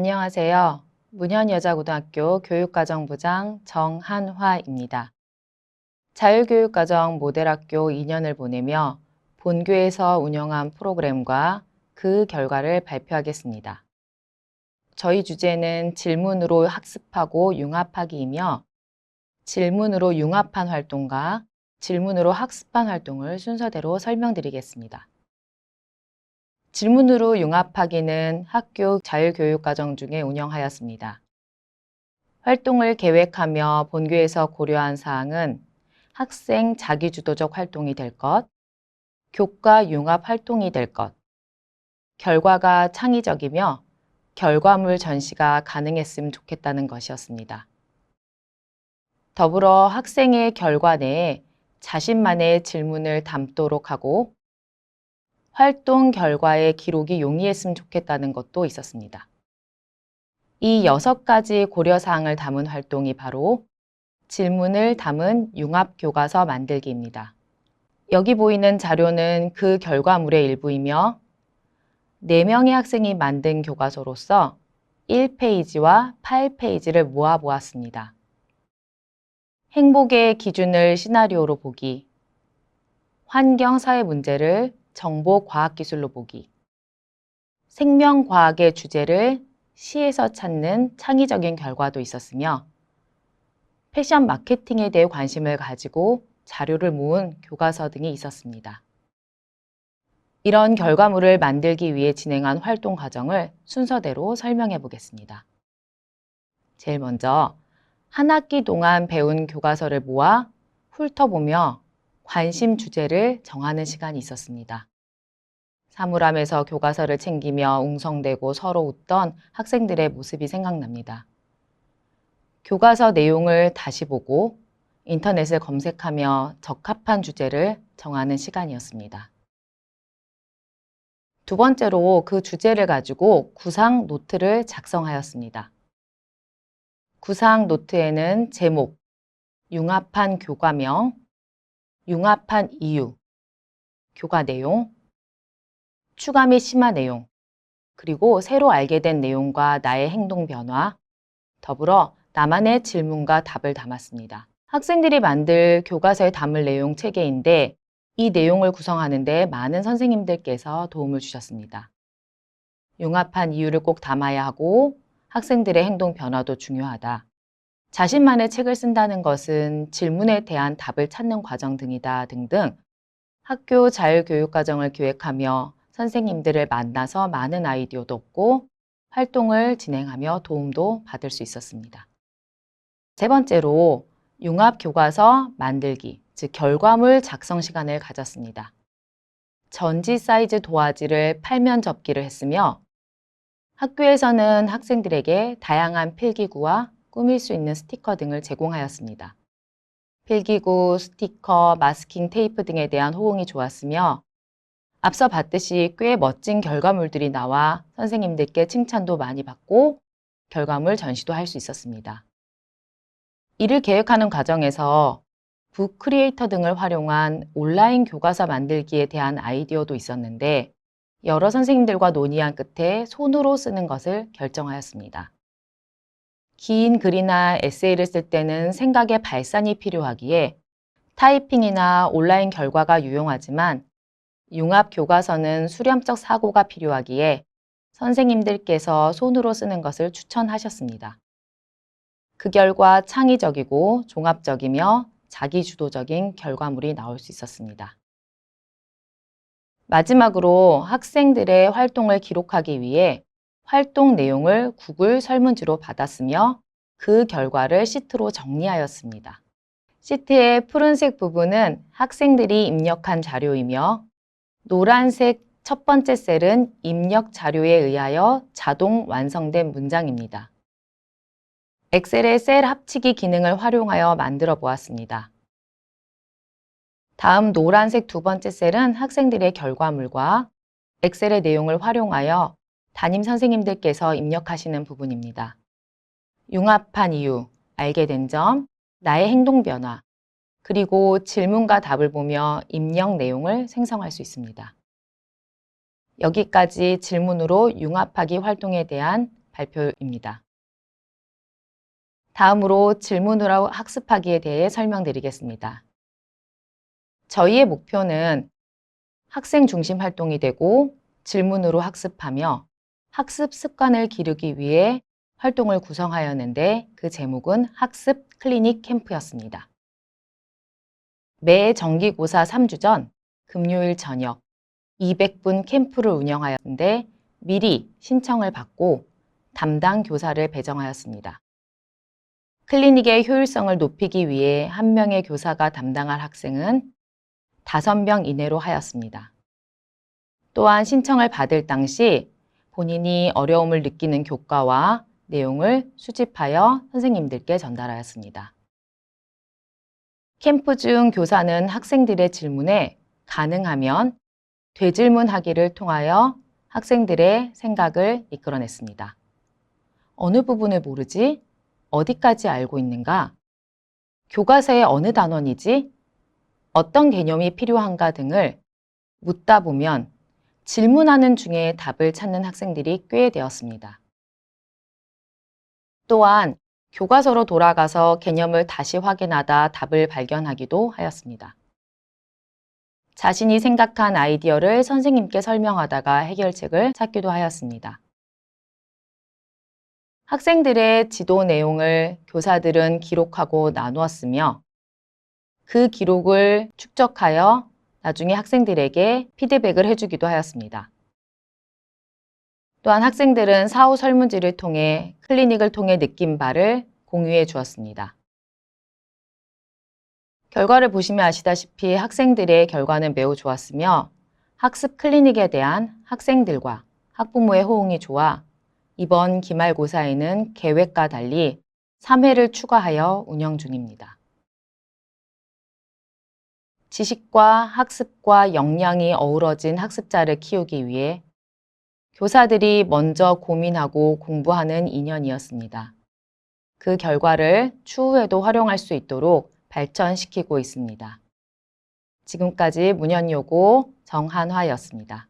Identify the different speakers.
Speaker 1: 안녕하세요. 문현여자고등학교 교육과정부장 정한화입니다. 자율교육과정 모델학교 2년을 보내며 본교에서 운영한 프로그램과 그 결과를 발표하겠습니다. 저희 주제는 질문으로 학습하고 융합하기이며 질문으로 융합한 활동과 질문으로 학습한 활동을 순서대로 설명드리겠습니다. 질문으로 융합하기는 학교 자율교육과정 중에 운영하였습니다. 활동을 계획하며 본교에서 고려한 사항은 학생 자기주도적 활동이 될 것, 교과 융합 활동이 될 것, 결과가 창의적이며 결과물 전시가 가능했으면 좋겠다는 것이었습니다. 더불어 학생의 결과 내에 자신만의 질문을 담도록 하고 활동 결과의 기록이 용이했으면 좋겠다는 것도 있었습니다. 이 여섯 가지 고려사항을 담은 활동이 바로 질문을 담은 융합교과서 만들기입니다. 여기 보이는 자료는 그 결과물의 일부이며 4명의 학생이 만든 교과서로서 1페이지와 8페이지를 모아 보았습니다. 행복의 기준을 시나리오로 보기, 환경 사회 문제를 정보과학기술로 보기, 생명과학의 주제를 시에서 찾는 창의적인 결과도 있었으며 패션 마케팅에 대해 관심을 가지고 자료를 모은 교과서 등이 있었습니다. 이런 결과물을 만들기 위해 진행한 활동 과정을 순서대로 설명해 보겠습니다. 제일 먼저 한 학기 동안 배운 교과서를 모아 훑어보며 관심 주제를 정하는 시간이 있었습니다. 사물함에서 교과서를 챙기며 웅성대고 서로 웃던 학생들의 모습이 생각납니다. 교과서 내용을 다시 보고 인터넷을 검색하며 적합한 주제를 정하는 시간이었습니다. 두 번째로 그 주제를 가지고 구상 노트를 작성하였습니다. 구상 노트에는 제목, 융합한 교과명, 융합한 이유, 교과 내용, 추가 및 심화 내용, 그리고 새로 알게 된 내용과 나의 행동 변화, 더불어 나만의 질문과 답을 담았습니다. 학생들이 만들 교과서에 담을 내용 체계인데 이 내용을 구성하는데 많은 선생님들께서 도움을 주셨습니다. 융합한 이유를 꼭 담아야 하고 학생들의 행동 변화도 중요하다. 자신만의 책을 쓴다는 것은 질문에 대한 답을 찾는 과정 등이다 등등 학교 자율교육과정을 기획하며 선생님들을 만나서 많은 아이디어도 얻고 활동을 진행하며 도움도 받을 수 있었습니다. 세 번째로 융합 교과서 만들기, 즉 결과물 작성 시간을 가졌습니다. 전지 사이즈 도화지를 팔면 접기를 했으며 학교에서는 학생들에게 다양한 필기구와 꾸밀 수 있는 스티커 등을 제공하였습니다. 필기구, 스티커, 마스킹 테이프 등에 대한 호응이 좋았으며 앞서 봤듯이 꽤 멋진 결과물들이 나와 선생님들께 칭찬도 많이 받고 결과물 전시도 할 수 있었습니다. 이를 계획하는 과정에서 북 크리에이터 등을 활용한 온라인 교과서 만들기에 대한 아이디어도 있었는데 여러 선생님들과 논의한 끝에 손으로 쓰는 것을 결정하였습니다. 긴 글이나 에세이를 쓸 때는 생각의 발산이 필요하기에 타이핑이나 온라인 결과가 유용하지만 융합 교과서는 수렴적 사고가 필요하기에 선생님들께서 손으로 쓰는 것을 추천하셨습니다. 그 결과 창의적이고 종합적이며 자기주도적인 결과물이 나올 수 있었습니다. 마지막으로 학생들의 활동을 기록하기 위해 활동 내용을 구글 설문지로 받았으며 그 결과를 시트로 정리하였습니다. 시트의 푸른색 부분은 학생들이 입력한 자료이며 노란색 첫 번째 셀은 입력 자료에 의하여 자동 완성된 문장입니다. 엑셀의 셀 합치기 기능을 활용하여 만들어 보았습니다. 다음 노란색 두 번째 셀은 학생들의 결과물과 엑셀의 내용을 활용하여 담임 선생님들께서 입력하시는 부분입니다. 융합한 이유, 알게 된 점, 나의 행동 변화, 그리고 질문과 답을 보며 입력 내용을 생성할 수 있습니다. 여기까지 질문으로 융합하기 활동에 대한 발표입니다. 다음으로 질문으로 학습하기에 대해 설명드리겠습니다. 저희의 목표는 학생 중심 활동이 되고 질문으로 학습하며 학습 습관을 기르기 위해 활동을 구성하였는데 그 제목은 학습 클리닉 캠프였습니다. 매 정기고사 3주 전 금요일 저녁 200분 캠프를 운영하였는데 미리 신청을 받고 담당 교사를 배정하였습니다. 클리닉의 효율성을 높이기 위해 한 명의 교사가 담당할 학생은 5명 이내로 하였습니다. 또한 신청을 받을 당시 본인이 어려움을 느끼는 교과와 내용을 수집하여 선생님들께 전달하였습니다. 캠프 중 교사는 학생들의 질문에 가능하면 되질문하기를 통하여 학생들의 생각을 이끌어냈습니다. 어느 부분을 모르지? 어디까지 알고 있는가? 교과서의 어느 단원이지? 어떤 개념이 필요한가 등을 묻다 보면 질문하는 중에 답을 찾는 학생들이 꽤 되었습니다. 또한 교과서로 돌아가서 개념을 다시 확인하다 답을 발견하기도 하였습니다. 자신이 생각한 아이디어를 선생님께 설명하다가 해결책을 찾기도 하였습니다. 학생들의 지도 내용을 교사들은 기록하고 나누었으며 그 기록을 축적하여 나중에 학생들에게 피드백을 해주기도 하였습니다. 또한 학생들은 사후 설문지를 통해 클리닉을 통해 느낀 바를 공유해 주었습니다. 결과를 보시면 아시다시피 학생들의 결과는 매우 좋았으며 학습 클리닉에 대한 학생들과 학부모의 호응이 좋아 이번 기말고사에는 계획과 달리 3회를 추가하여 운영 중입니다. 지식과 학습과 역량이 어우러진 학습자를 키우기 위해 교사들이 먼저 고민하고 공부하는 2년이었습니다. 그 결과를 추후에도 활용할 수 있도록 발전시키고 있습니다. 지금까지 문현요고 정한화였습니다.